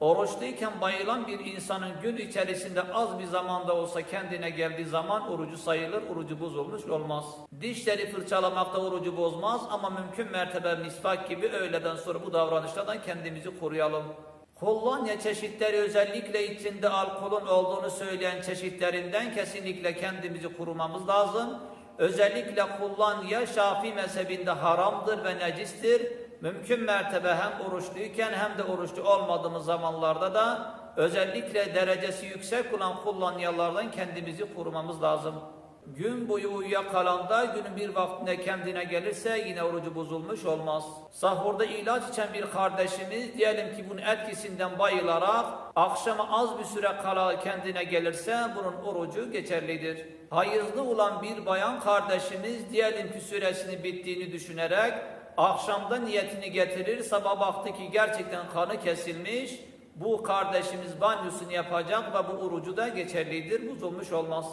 Oruçluyken bayılan bir insanın gün içerisinde az bir zamanda olsa kendine geldiği zaman orucu sayılır, orucu bozulmuş olmaz. Dişleri fırçalamak da orucu bozmaz ama mümkün mertebe misvak gibi öğleden sonra bu davranışlardan kendimizi koruyalım. Kolonya çeşitleri özellikle içinde alkolün olduğunu söyleyen çeşitlerinden kesinlikle kendimizi korumamız lazım. Özellikle kolonya Şafii mezhebinde haramdır ve necistir. Mümkün mertebe hem oruçluyken hem de oruçlu olmadığımız zamanlarda da özellikle derecesi yüksek olan kolonyalardan kendimizi korumamız lazım. Gün boyu uyuyakalanda günün bir vaktinde kendine gelirse yine orucu bozulmuş olmaz. Sahurda ilaç içen bir kardeşimiz diyelim ki bunun etkisinden bayılarak akşama az bir süre kala kendine gelirse bunun orucu geçerlidir. Hayızlı olan bir bayan kardeşimiz diyelim ki süresini bittiğini düşünerek akşamda niyetini getirir sabah baktı ki gerçekten kanı kesilmiş bu kardeşimiz banyosunu yapacak ve bu orucu da geçerlidir bozulmuş olmaz.